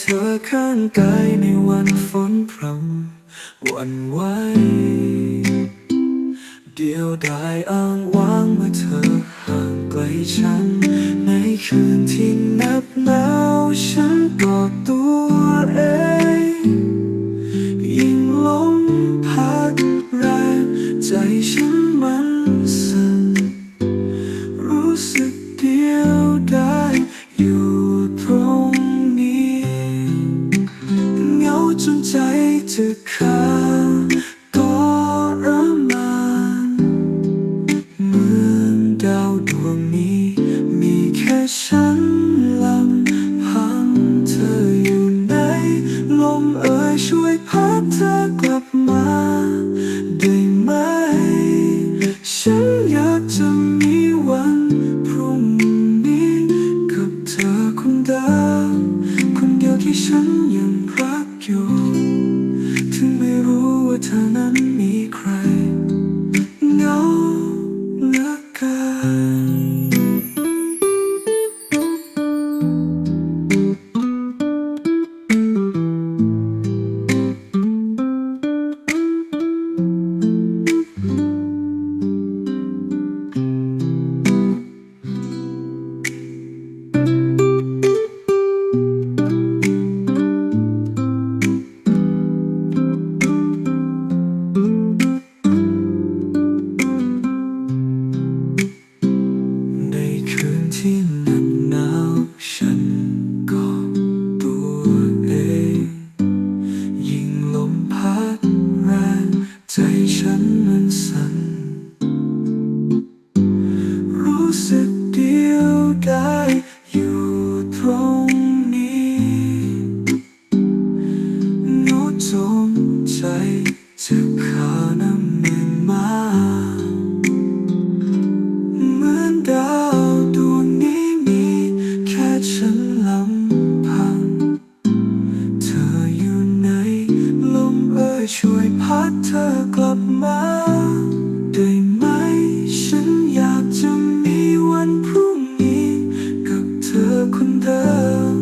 เธอข้างกายในวันฝนพรำวันไหวเดียวดายอ้างว้างเมื่อเธอห่างไกลฉัน ในคืนที่นับหนาวฉันกอดตัวเองยิ่งลมพัดแรงใจฉันมัน ช่วยพัดเธอกลับมาได้ไหม ฉันอยากจะมีวันพรุ่งนี้กับเธอคนเดิมคนเดียวที่ฉันยังรักอยู่ ถึงไม่รู้ว่าเธอนั้นมีใครเงา ช่วยพัดเธอกลับมาได้ไหม ฉันอยากจะมีวันพรุ่งนี้ กับเธอคนเดิม